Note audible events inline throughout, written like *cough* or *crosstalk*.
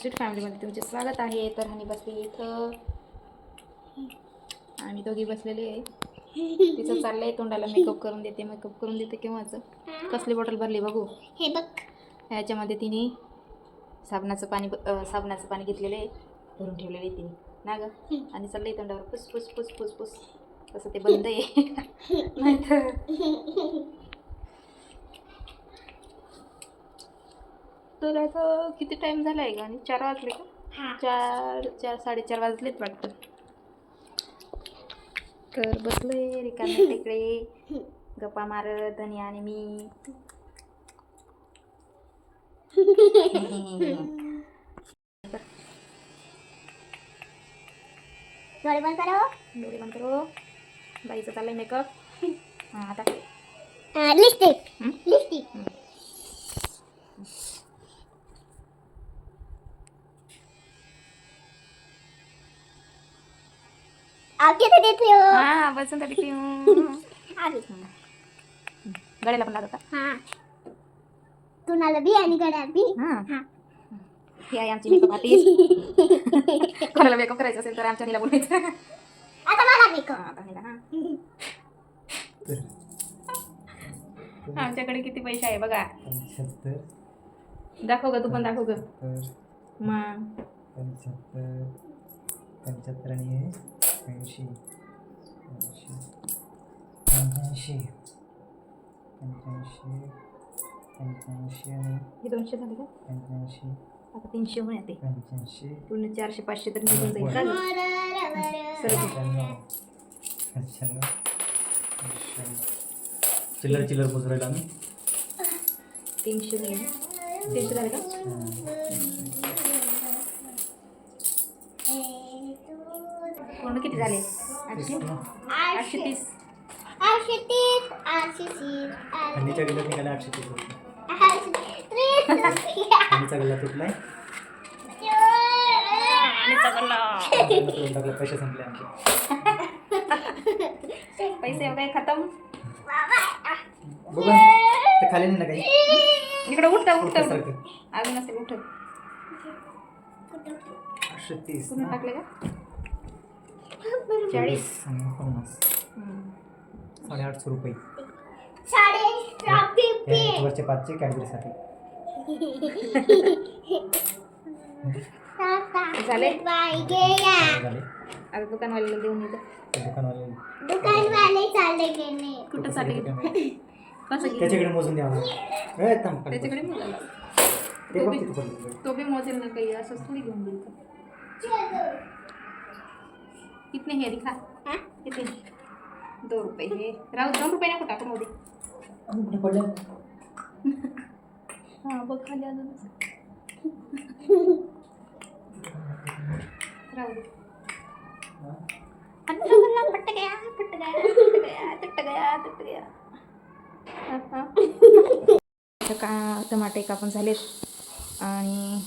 Sweet फॅमिलीमध्ये तुमचे स्वागत आहे. तर हनी बसली इथं. आम्ही दोघी बसलेले आहे. तिचं चाललंय तोंडाला मेकअप करून देते. मेकअप करून देते केव्हाच? कसली बॉटल भरली बघू? हे बघ. ह्याच्यामध्ये तिने साबणाचं पाणी साबणाचं पाणी घेतलेलं आहे. भरून ठेवलेलं आहे तिने. ना ग? आणि चाललंय तोंडावर पुस पुस पुस पुस पुस. तसं ते बंद आहे. *laughs* नाहीतर तर आता किती टाइम झाला आहे का आणि चार वाजले का? हा. चार चार साडेचार वाजलेत वाटतं. तर बसलोय रिकाम्या *laughs* टेकडे गप्पा मारत धनी आणि मी. डोळे बंद करो. डोळे बंद करो. बाईचं चाललंय मेकअप *laughs* हां आता. लिपस्टिक? लिपस्टिक आप किती देते हो? हां बसून तरी पिऊ *laughs* आली. गळ्याला पण लागत हा. कुणाला बी आणि गड्या बी? हां. हा. ही आहे आमची मेकअप आर्टिस्ट. *laughs* कोणाला मेकअप करायचं असेल तर आमच्या नीला बोलायचं. आता मला हां आता नीला हां. आमच्याकडे किती पैसे आहे बघा. दाखव ग तू पण दाखव ग. मग. पंच्याहत्तर पंच्याहत्तर आणि हे. ऐंशी ऐंशी पंच्याऐंशी पंच्याऐंशी पंच्याऐंशी आणि हे दोनशे झाले का पंच्याऐंशी आता तीनशे होऊन येते पंच्याऐंशी पूर्ण चारशे पाचशे तर निघून जाईल का ग? चल पंच्याण्णव चिल्लर चिल्लर पोचरायला आम्ही तीनशे तीनशे झाले का पूर्ण किती झाले? आठशे आठशे तीस आठशे तीस आठशे तीस थंडीच्या गल्ल्यात निघाले आठशे तीस रुपये आठशे तीस थंडीचा गल्ला. तुटलाय तोडून टाकलं पैसे संपले आमचे. पैसे वगैरे खतम? बघू. ते खाली नाही ना काही इकडे उठता उठता सारखं अजून असेल उठत आठशे तीस पूर्ण? टाकले का चाळीस. पन्नास. साडेआठशे रुपये. साडे हे वरचे पाचशे कॅडबरीसाठी. झाले? गया झाले. आता दुकानवाल्याला देऊन येतं. दुकानवाले दुकानवाले चालले गेले. कुठं साठी कसं गेलं? त्याच्याकडे मोजून ए, थांब, थांब. त्याच्याकडे मोजायला ते बी मोजेल ना काही असंच थोडी घेऊन देईल का कितने हे दिखा। हा? कितने? दो रुपये हे। राहू दोन रुपये नको टाकून होते हां बघ खाली अजून राहू दे गया पट गया पट गया तुट गया तुट गया। आता का टमाटे कापून झालेत आणि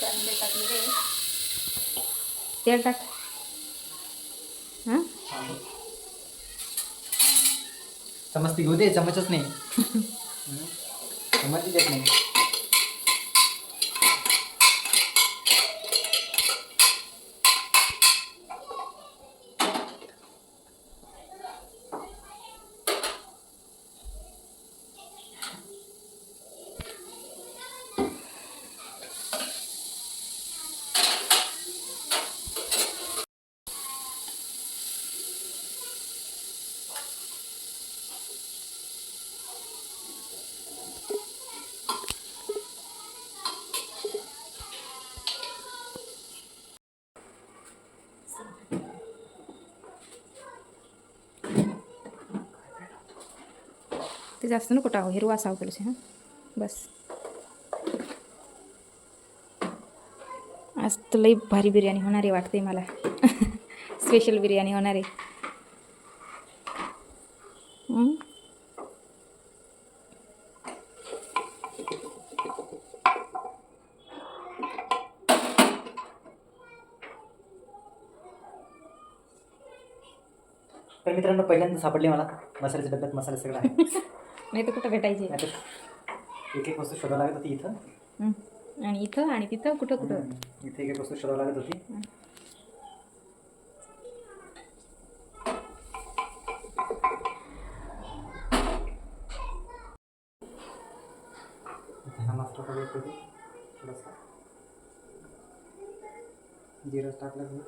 कांदे टाकलेले तेल टाक. हां? चमच ती घेऊ दे चमचच नाही. *laughs* हं? चमच देत नाही. ते जास्त नको टाकू हिरवा असावं थोडंसं हां. बस. आज तर लई भारी बिर्याणी होणार आहे वाटते मला. *laughs* स्पेशल बिर्याणी होणार आहे? तर मित्रांनो पहिल्यांदा सापडले मला मसाल्याच्या डब्यात मसाले सगळं आहे. *laughs* नाही तर कुठं भेटायचे? एक एक वस्तू शोधावं लागत होती इथं. हं. आणि इथं आणि तिथं? कुठं कुठं. इथे एक वस्तू शोधावं लागत होती. इथे हा थोडासा. जिरं टाकलं की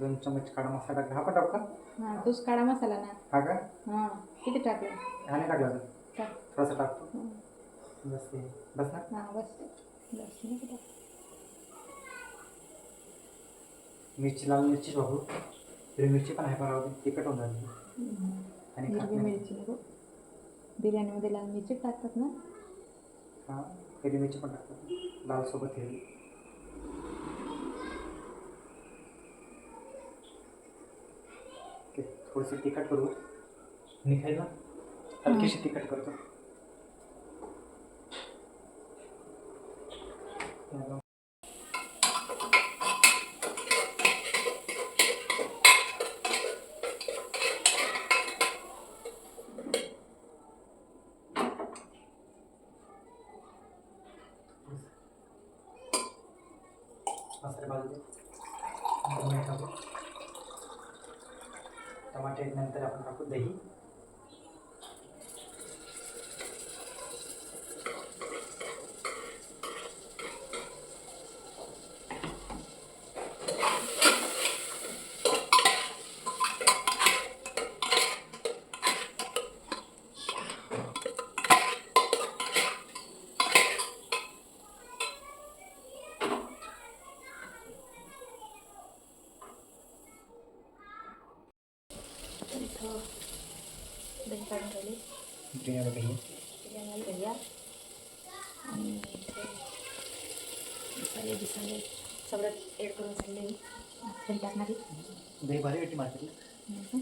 दोन चमच काळा मसाला टाकला हा पण टाकू का? हां तोच काळा मसाला ना. हा का? हां किती टाकलं? हा नाही टाकला अजून टाक थोडासा टाकतो. हं. बस ते बस ना? हां बस. बस? मिरची लाल मिरचीच वापरू हिरवी मिरची पण आहे पण राहू दे, तिखट होऊन जाते. हं. आणि खात हिरवी नाही. मिरची नको. बिर्याणीमध्ये लाल मिरची टाकतात ना? हा हिरवी मिरची पण टाकतो लाल सोबत हिरवी ओके थोडंसं तिखट करू? आणि खायला हलकीशी तिखट करतो मसाले भाजले टमाटे नंतर आपण टाकू दही इथं दही काढून ठेवली बिर्याणी दही मसाले बिसाले सगळं ॲड करून मी दही टाकणारी. दही भारी भेटते मार्केटला हम्म.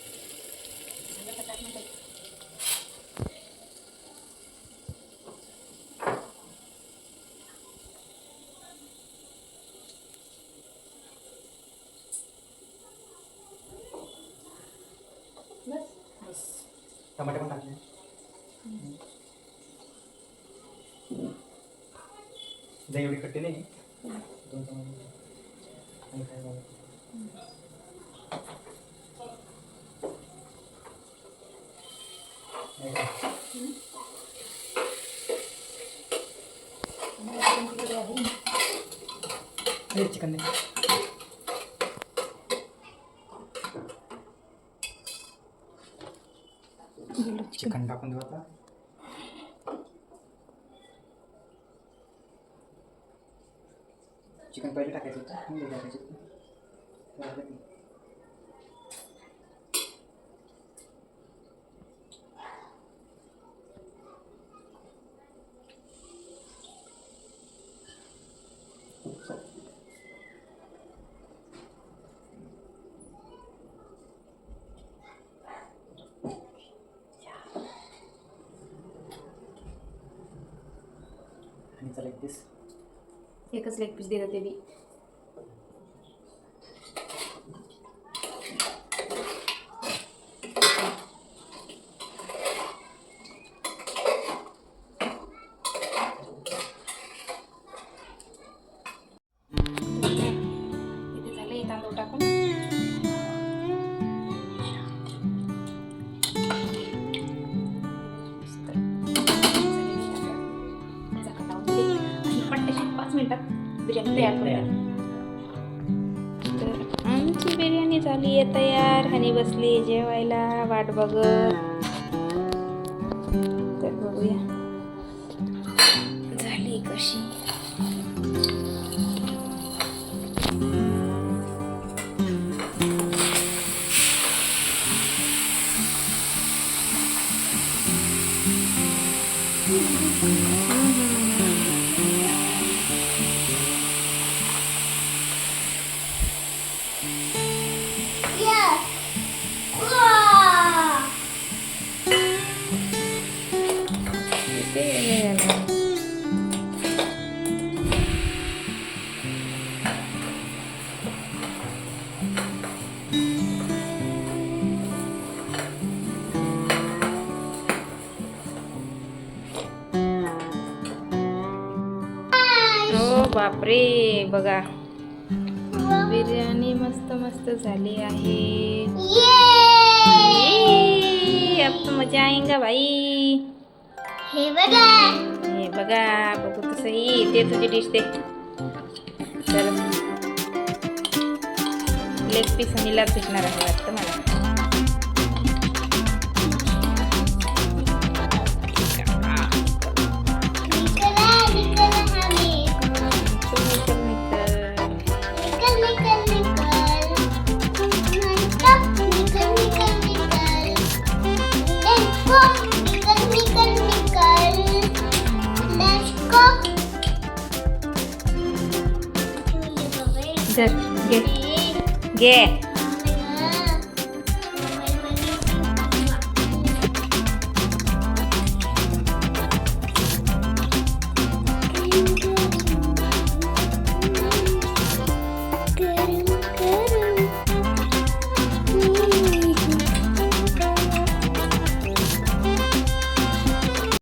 झालं का टाकणं काही? बस बस टमाटे पण टाकले दही एवढी खट्टी नाही? दोन चमचे आणि काय झालं? नाही का? आणि आपण तिकडे आहे ना. हे चिकन. नाही चिकन टाकून देऊ आता. चिकन पहिले टाकायचं होतं. मग हे टाकायचं होतं. ते झालं की. आणि चला एक पीस एकच लेग पीस देण्यात यावी मिनिटात बिर्याणी तयार करूया. तर आमची बिर्याणी झाली आहे तयार. आणि बसली जेवायला वाट बघत. तर बघूया. बघा. बिर्याणी मस्त मस्त झाली आहे. ये, अब तो मजा आएगा भाई. हे बघा. हे बघा बघू सही दे तुझी डिश दे तर लेग पीस आणि लाभ भेटणार आहे Yeah.